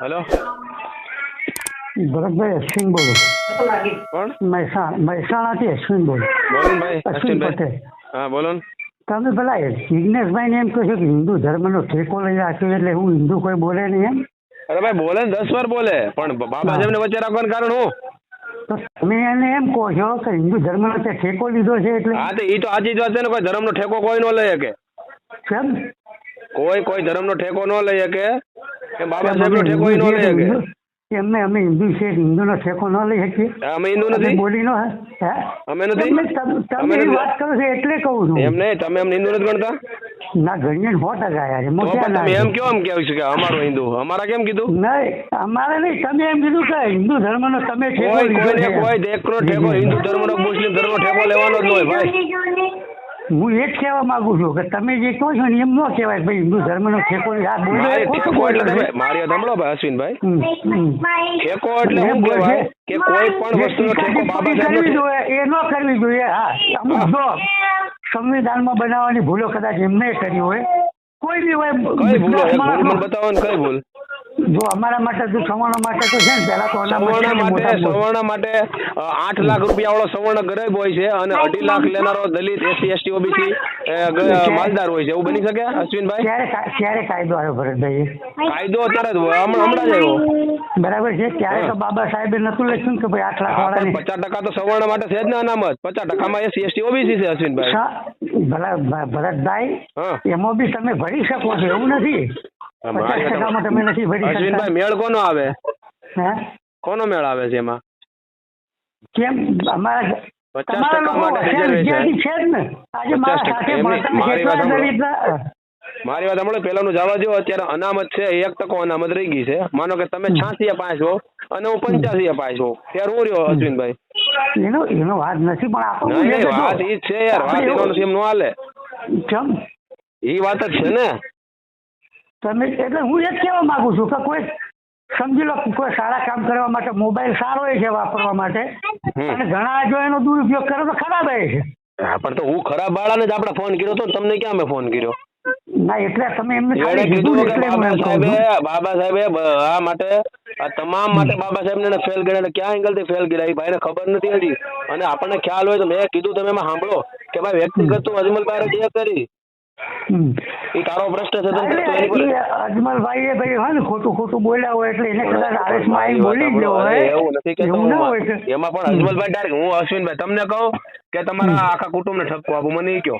Hello. Bharatbhai Ashwin બોલો. કોણ? મહેસાણા મહેસાણાથી અશ્વિન બોલો. બોલો અશ્વિન પટેલ. હા બોલો તમે પેલા જિજ્ઞેશભાઈ ને એમ કહો છો કે હિન્દુ ધર્મનો ઠેકો લઈ રાખ્યો એટલે હું હિન્દુ કોઈ બોલે નહીં એમ? અરે ભાઈ બોલે ને દસ વાર બોલે. પણ બાબા સાહેબને વચ્ચે રાખવાનું કારણ હું? તમે એને એમ કહો છો કે હિન્દુ ધર્મ નો ઠેકો લીધો છે એટલે? હા તો એ તો આજે જ વાત છે ને કોઈ ધર્મનો ઠેકો કોઈ ન લઈ શકે. કેમ? કોઈ કોઈ ધર્મનો ઠેકો ન લઈ શકે. કે બાબા સાહેબનો ઠેકો ય ન લઈ શકે. હિન્દુ- એમને અમે હિન્દુ છે હિન્દુનો ઠેકો ન લઈ શકીએ. અમે હિન્દુ નથી? બોલી નો? અમે નથી? તમે તમ- અમે તમે એ નથી? વાત કરો છો એટલે કહું છું. એમ નહીં તમે એમ હિન્દુ નથી ગણતા? ના ગણીએ સો ટકા યાર એમાં ક્યાં તમે એમ કેમ કેવું છે કે અમારો હિન્દુ? અમારા કેમ કીધું? નહીં અમારે નહીં તમે એમ કીધું કે હિન્દુ ધર્મનો તમે ઠેકો કોઈ કોઈ ઠેકો હિન્દુ ધર્મનો મુસ્લિમ ધર્મનો ઠેકો લેવાનો જ હોય ભાઈ. હું એ જ કહેવા માંગુ છું કે તમે જે કહો છો ને એમ ન કહેવાય ભાઈ હિન્દુ ધર્મનો ઠેકો આ બોલો ઠેકો એટલે. મારી સાંભળો ભાઈ અશ્વિનભાઈ. ઠેકો એટલે શું કહેવાય કે કોઈ પણ વસ્તુનો ઠેકો બાબા કરવી જોઈએ એ ન કરવી જોઈએ હા અમુક. જો સંવિધાનમાં બનાવવાની ભૂલો કદાચ એમને કરી હોય કોઈ બી હોય કઈ ભૂલો ભૂલ મને બતાવો ને કઈ ભૂલ જો અમારા માટે તો સવર્ણ માટે તો છે ને પેલા તો અનામત સવર્ણ માટે મોટા મોટા. સવર્ણ માટે આઠ લાખ રૂપિયા વાળો સવર્ણ ગરીબ હોય છે અને અઢી લાખ લેનારો દલિત એસસી એસટી ઓબીસી માલદાર હોય છે. એવું બની શકે અશ્વિનભાઈ? ક્યારે ક્યારે કાયદો આવ્યો ભરતભાઈ કાયદો અત્યારે જ હમણાં હમણાં જ આવ્યો. બરાબર છે? ત્યારે તો બાબા સાહેબે નતું લખ્યું કે ભાઈ આઠ લાખ હા, પચાસ ટકા તો સવર્ણ માટે છે જ ને અનામત. પચાસ ટકામાં એસસી એસટી ઓબીસી છે અશ્વિનભાઈ. ભલા ભરતભાઈ એમાં બી તમે ભરી શકો છો એવું નથી? અશ્વિનભાઈ મેળ કોનો આવે? કોનો મેળ આવે છે એમાં? કેમ? અમારા પચાસ ટકા માટે છે છે પચાસ ટકા. મારી વાત કેટલા મારી વાત સાંભળો. પેલાનું જવા દો અત્યારે અનામત છે એક ટકો અનામત રહી ગઈ છે. માનો કે તમે છાસી પાસ છો અને હું પંચ્યાસી પાસ હો. ત્યારે હું રહ્યો અશ્વિનભાઈ એનો એનો વાત નથી પણ આપણું છે વાત ઈ છે યાર. વાત એનો નથી એમ નો હાલે. કેમ? ઈ વાત જ છે ને. તમે એટલે હું એ જ કહેવા માગું છું કે કોઈ સમજી લો કોઈ સારા કામ કરવા માટે મોબાઈલ સારો એ છે વાપરવા માટે અને ઘણા જો એનો દુરુપયોગ કરે તો ખરાબ હોય છે. હા પણ તો હું ખરાબ બાળાને જ આપણે ફોન કર્યો તો તમને ક્યાં મેં ફોન કર્યો? ના એટલે તમે એમને ખાલી કીધું એટલે બાબા સાહેબે આ માટે આ તમામ માટે બાબા સાહેબને ફેલ કર્યા એટલે ક્યાં એંગલથી ફેલ કર્યા? એ ભાઈને ખબર નથી હજી. અને આપણને ખ્યાલ હોય તો મેં કીધું તમે એમાં સાંભળો કે ભાઈ વ્યક્તિગત અજમલ અજમલભાઈ જે કરી. એ તારો પ્રશ્ન છે એની એ ભાઈ હોય ને ખોટું ખોટું બોલ્યા હોય એટલે એને કદાચ આવેશમાં આવીને બોલી જ હોય એવું નથી કે એમાં પણ અજમલભાઈ ડાયરેક્ટ હું અશ્વિનભાઈ તમને કહું કે તમારા આખા કુટુંબને ઠપકો આપું મને ઈ કહો.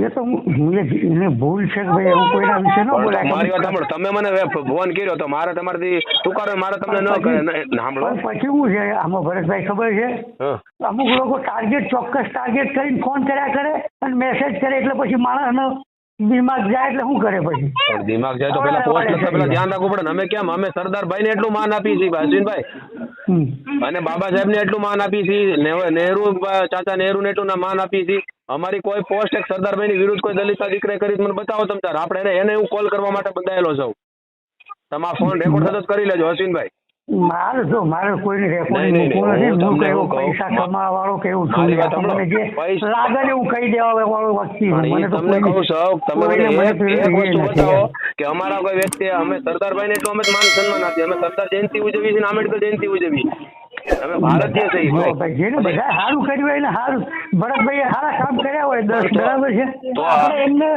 એ તો હું હું એ- એને ભૂલ છે કે ભાઈ એવું કોઈના વિશે ન બોલાય. મારી વાત સાંભળો. તમે મને ફોન કર્યો તો મારે તમારાથી તુકારો મારે તમને ન સાંભળો. પછી શું છે? આમાં ભરતભાઈ ખબર છે? અમુક લોકો ટાર્ગેટ ચોક્કસ ટાર્ગેટ કરીને ફોન કર્યા કરે અને મેસેજ કરે એટલે પછી માણસનો દિમાગ જાય એટલે શું કરે પછી? દિમાગ જાય તો પેલા પોસ્ટ લખતા પેલા ધ્યાન રાખવું પડે અમે કેમ? અમે સરદારભાઈ ને એટલું માન આપીએ છીએ અશ્વિનભાઈ. અને બાબા સાહેબ ને એટલું માન આપીએ છીએ. નેહરુ ચાચા નહેરુ ને એટલું ના માન આપીએ છીએ. અમારી કોઈ પોસ્ટ એક સરદારભાઈ ની વિરુદ્ધ કોઈ દલિત દીકરે કરી તો મને બતાવો તમે તાર. આપણે એને એને હું કોલ કરવા માટે બંધાયેલો છું. તમારા ફોન રેકોર્ડ થતો જ કરી લેજો અશ્વિનભાઈ. મારે જો મારે કોઈને રેકોર્ડિંગ નથી. હું તમને. પૈસા કમાવા વાળો કે એવું છું? જે લાગે એવું કહી દેવા વાળો વ્યક્તિ મને તો તમને કહું છું તમે કોઈને મને મને એક તો એક એ વસ્તુ બતાવો કે અમારા કોઈ વ્યક્તિ અમે સરદારભાઈ ને એટલું અમે તો માન સન્માન આપીએ. અમે સરદાર જયંતિ ઉજવી છે ને આંબેડકર જયંતિ ઉજવીએ. અમે ભારતીય થઈ જેને બધા સારું કર્યું હોય ને સારું ભરતભાઈએ સારા કામ કર્યા હોય દસ બરાબર છે. તો આપણે એમને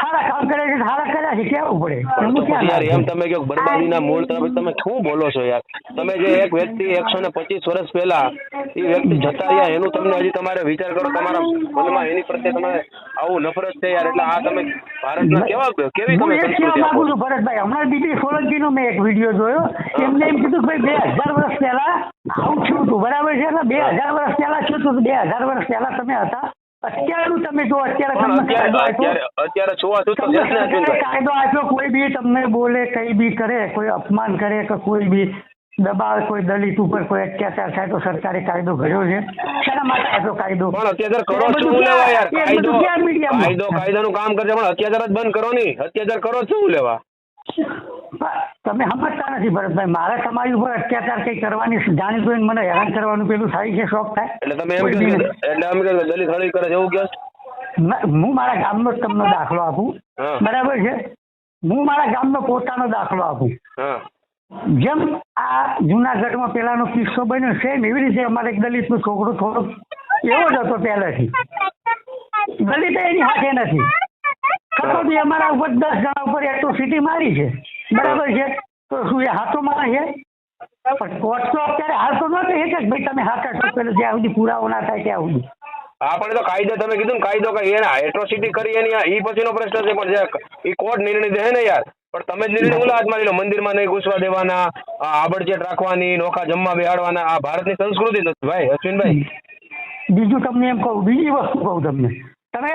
સારા કામ કરે છે સારા કર્યા છે કેવું પડે? તો યાર એમ તમે કહો બરબાદીના મૂળ તરફ તમે શું બોલો છો યાર? તમે જે એક વ્યક્તિ એકસો ને પચીસ વર્ષ પહેલા એ વ્યક્તિ જતા રહ્યા એનું તમને હજી તમારે વિચાર કરો તમારા મનમાં એની પ્રત્યે તમારે આવું નફરત છે યાર એટલે આ તમે ભારતના કેવા કેવી તમે સંસ્કૃતિ આપો છું? ભરતભાઈ હમણાં દીદી સોલંકીનો મેં એક વીડિયો જોયો. એમને એમ કીધું ભાઈ બે હજાર વર્ષ પહેલા આવું થયું હતું બરાબર છે ને? બે હજાર વર્ષ પહેલા થયું હતું બે હજાર વર્ષ પહેલા તમે હતા. અત્યારનું તમે જો અત્યારે અત્યારે. કાયદો આપ્યો. કોઈ બી તમને બોલે કઈ બી કરે કોઈ અપમાન કરે કે કોઈ બી દબાવ કોઈ દલિત ઉપર કોઈ અત્યાચાર થાય તો સરકારે કાયદો ઘડ્યો છે. શેના માટે આપ્યો કાયદો? પણ અત્યાચાર કરો શું લેવા યાર? કાયદો? કાયદો કાયદાનું કામ કરજે પણ અત્યાચાર જ બંધ કરો નહીં. અત્યાચાર કરો શું લેવા? તમે સમજતા નથી ભરતભાઈ. મારે તમારી ઉપર અત્યાચાર કઈ કરવાની જાણી જોઈને મને હેરાન કરવાનું પેલું થાય છે? શોખ થાય? એટલે તમે એમ એટલે કે દલિત હળી કરે છે એવું કહો હું મારા ગામનો તમને દાખલો આપું. બરાબર છે? હું મારા ગામનો પોતાનો દાખલો આપું. જેમ આ જુનાગઢમાં પેલાનો કિસ્સો બન્યો સેમ એવી રીતે અમારે એક દલિતનો છોકરો થોડો એવો જ હતો પહેલેથી. દલિત એની હાથે નથી. છતાં અમારા ઉપર દસ જણા ઉપર એટ્રોસિટી મારી છે. બરાબર છે? તો શું એ હાથો મારે છે? પણ કોર્ટ તો અત્યારે હાલ તો ન એક જ ભાઈ તમે હાથ અટકો પેલો જ્યાં સુધી પુરાવો ના થાય ત્યાં સુધી. આપણે તો કાયદો તમે કીધું ને કાયદો કઈ એના એટ્રોસિટી કરી એની એ પછીનો પ્રશ્ન છે પણ જે એ કોર્ટ નિર્ણય દે ને યાર. પણ તમે જ નિર્ણય ઓલા હાથમાં લો મંદિરમાં નહીં ઘૂસવા દેવાના આબડચેટ રાખવાની નોખા જમવા બેહાડવાના આ ભારતની સંસ્કૃતિ નથી ભાઈ અશ્વિનભાઈ. બીજું તમને એમ કહું બીજી વસ્તુ કહું તમને. તમે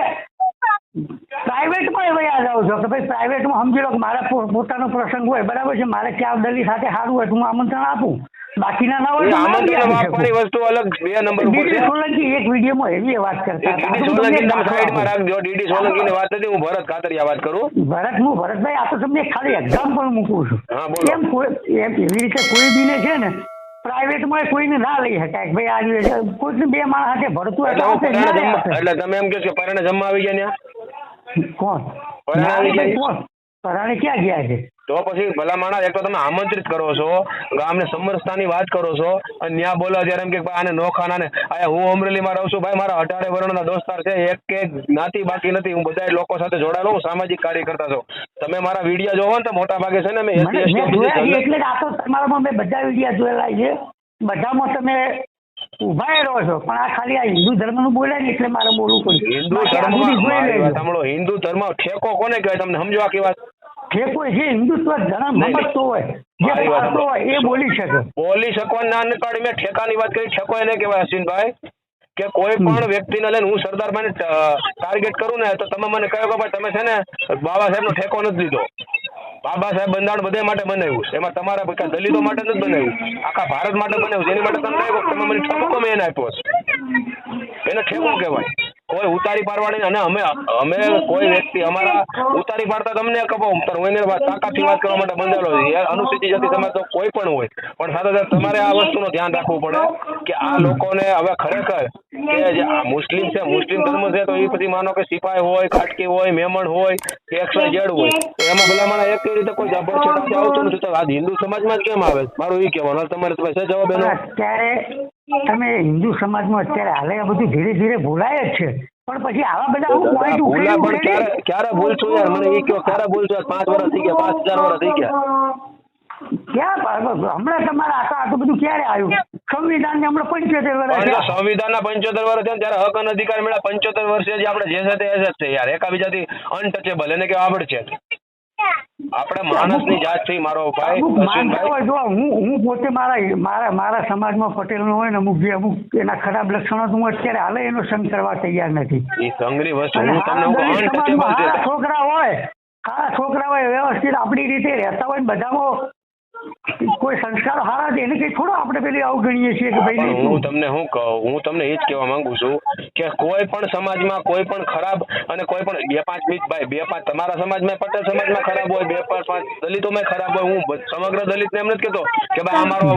પ્રાઇવેટમાં વયા જાઓ છો કે ભાઈ પ્રાઇવેટમાં સમજી લો કે મારા પોતાનો પ્રસંગ હોય બરાબર છે? મારે ચાર દલી સાથે સારું હોય તો હું આમંત્રણ આપું. બાકીના ના હોય આમંત્રણ આપવાની વસ્તુ અલગ બે નંબર છે ડીડી સોલંકી એક વિડીયોમાં એવી વાત કરતા ડીડી આ તો તમને સોલંકી તમે સાઈડમાં રાખજો. ડીડી સોલંકીની વાત નથી હું ભરત કાતરિયા વાત કરું. ભરત હું ભરતભાઈ આ તો તમને ખાલી એક્ઝામ્પલ મૂકું છું. એમ કોઈ એમ એવી રીતે કોઈ બીને છે ને પ્રાઇવેટમાં કોઈને ના લઈ શકાય ભાઈ આજે કોઈને બે માણસ સાથે ભરતું હોય એટલે તમે એમ કહો કે પરાણે જમવા આવી ગયા ત્યાં? કોણ? પરાણે? કોણ? ક્યાં ગયા છે? તો પછી ભલા માણસ એક તો તમે આમંત્રિત કરો છો ગામને સમરસતાની વાત કરો છો અને ત્યાં બોલો ત્યારે એમ કે ભાઈ આને નો ખાના ને આયા હું અમરેલીમાં રહું છું ભાઈ મારા અઢારે વર્ણના દોસ્તાર છે એક કે જ્ઞાતિ બાકી નથી હું બધા લોકો સાથે જોડાયેલો હું સામાજિક કાર્યકર્તા છું. તમે મારા વીડિયો જોવો ને તો મોટા ભાગે છે ને મેં એટલે આ તો તમારામાં મેં બધા વિડીયા જોયેલા છે. બધામાં તમે ઊભા રહો છો. પણ આ ખાલી આ હિન્દુ બોલ્યા ને એટલે મારે બોલવું પડ્યું હિન્દુ ધર્મ આ સાંભળો. હિન્દુ ધર્મ ઠેકો કોને કહેવાય? તમને સમજો આખી વાત. ઠેકો જે હિન્દુત્વ ધર્મ સમજતો હોય. જે પાડતો હોય એ બોલી શકે. બોલી શકો ના ન પાડી મેં ઠેકાની વાત કરી. ઠેકો એને કહેવાય અશ્વિનભાઈ કે કોઈ પણ વ્યક્તિને લઈને હું સરદારભાઈને ટાર્ગેટ કરું ને તો તમે મને કહો કે ભાઈ તમે છે ને બાબા સાહેબનો ઠેકો નથી લીધો. બાબા સાહેબ બંધારણ બધા માટે બનાવ્યું છે. એમાં તમારા બધા દલિતો માટે નથી બનાવ્યું. આખા ભારત માટે બનાવ્યું જેની માટે તમે તમે મને ઠેકો ગમે એને આપ્યો છે. એને ઠેકો કહેવાય. કોઈ ઉતારી પાડવાની અને અમે અમે કોઈ વ્યક્તિ અમારા ઉતારી પાડતા તમને કપો હું એને વાત- તાકાતથી વાત કરવા માટે બંધાયેલો છે. યાર અનુસૂચિત જાતિ સમાજ તો કોઈ પણ હોય. પણ સાથે સાથે તમારે આ વસ્તુનું ધ્યાન રાખવું પડે કે આ લોકોને હવે ખરેખર કે જે મુસ્લિમ છે, મુસ્લિમ ધર્મ છે, તો એ પછી માનો કે સિપાઈ હોય, ખાટકી હોય, મેમણ હોય, કે એક્સ જેડ હોય. તો એમાં ભલામણ એક કઈ રીતે કોઈ જબર આજે આવતું નથી. તો આ હિન્દુ સમાજમાં જ કેમ આવે? મારું એ કહેવાનું. તમારે તો જવાબ પણ એનો તમે હિન્દુ સમાજમાં અત્યારે હાલે આ બધું ધીરે ધીરે ભૂલાય જ છે. પણ પછી આવા બધા અમુક point ભૂલા પણ ક્યારે ઉકેલી યાર? મને એ કયો ક્યારે આજ પાંચ વર્ષ થઈ ગયા પાંચ હજાર વર્ષ થઈ ગયા. ક્યાં હમણાં તમારા આખા આખું બધું ક્યારે આવ્યું? સંવિધાન ને હમણાં પંચોતેર વર્ષ સંવિધાન ના પંચોતેર વર્ષ થયા ત્યારે હક અને અધિકાર મળ્યા. પંચોતેર વર્ષે જે આપણે જે છે તે છે યાર. એકાબીજાથી અનટચેબલ એને કેવા આવડ છે. આપણે માણસની જાત છે મારો ભાઈ જો હું હું પોતે મારા મારા મારા સમાજમાં પટેલનો હોય ને અમુક જે અમુક એના ખરાબ લક્ષણો તો હું અત્યારે હાલે એનો સંગ કરવા તૈયાર નથી. એ સંગની વસ્તુ હું તમને છોકરા હોય હા છોકરા હોય વ્યવસ્થિત આપણી રીતે રહેતા હોય ને બધામાં કોઈ સંસ્કાર હારા છે? એને કઈ થોડો આપણે પેલી અવગણીએ છીએ કે ભાઈ હું તમને શું કહું હું તમને એ જ કહેવા માંગુ છું કે કોઈ પણ સમાજમાં કોઈ પણ ખરાબ અને કોઈ પણ બે પાંચ મિત ભાઈ બે પાંચ તમારા સમાજમાં પટેલ સમાજમાં ખરાબ હોય બે પાંચ પાંચ દલિતોમાં ખરાબ હોય હું સમગ્ર દલિતને એમ નથી કહેતો કે ભાઈ અમારો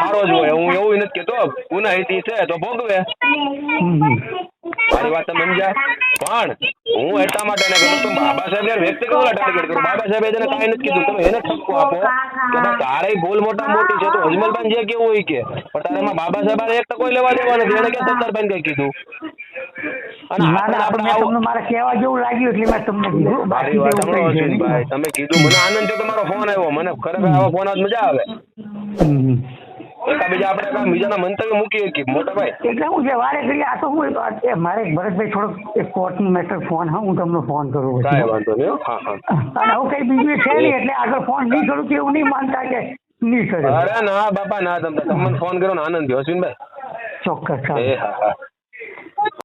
સારો જ હોય હું એવું નથી કહેતો. ગુનાહિતી છે તો ભોગવે. મારી વાત તમે સમજ્યા? પણ હું એટલા માટે ને કરું તો બાબા સાહેબ યાર વ્યક્તિ કેવું ટાર્ગેટ કરું? બાબા સાહેબ એને કાંઈ નથી કીધું. તમે એને ઠપકો આપો કે તારે ભૂલ મોટા મોટી છે તો અજમલભાઈ જે કેવું હોય કે. પણ તારે એમાં બાબા સાહેબ એક તો કોઈ લેવા દેવા નથી. એને કે સત્તરભાઈ કઈ કીધું? છે. તમે કીધું. મને આનંદ છે તમારો ફોન આવ્યો. મને ખરેખર આવા ફોન આજ મજા આવે? આપણે બીજાના મંતવ્ય એટલે હું વારે ઘડી આ તો હું એ મારે ભરતભાઈ થોડોક એક કોર્ટનું મેટર ફોન હા હું તમને ફોન કરું કાંઈ વાંધો નહીં હો. હા હા. અને હું કઈ બીજું છે નહીં એટલે આગળ ફોન નહીં કરું કે એવું નહીં માનતા કે નહીં કરે. અરે ના બાપા ના તમને તમને ફોન કરો ને આનંદ થયો અશ્વિનભાઈ. ચોક્કસ એ હા હા.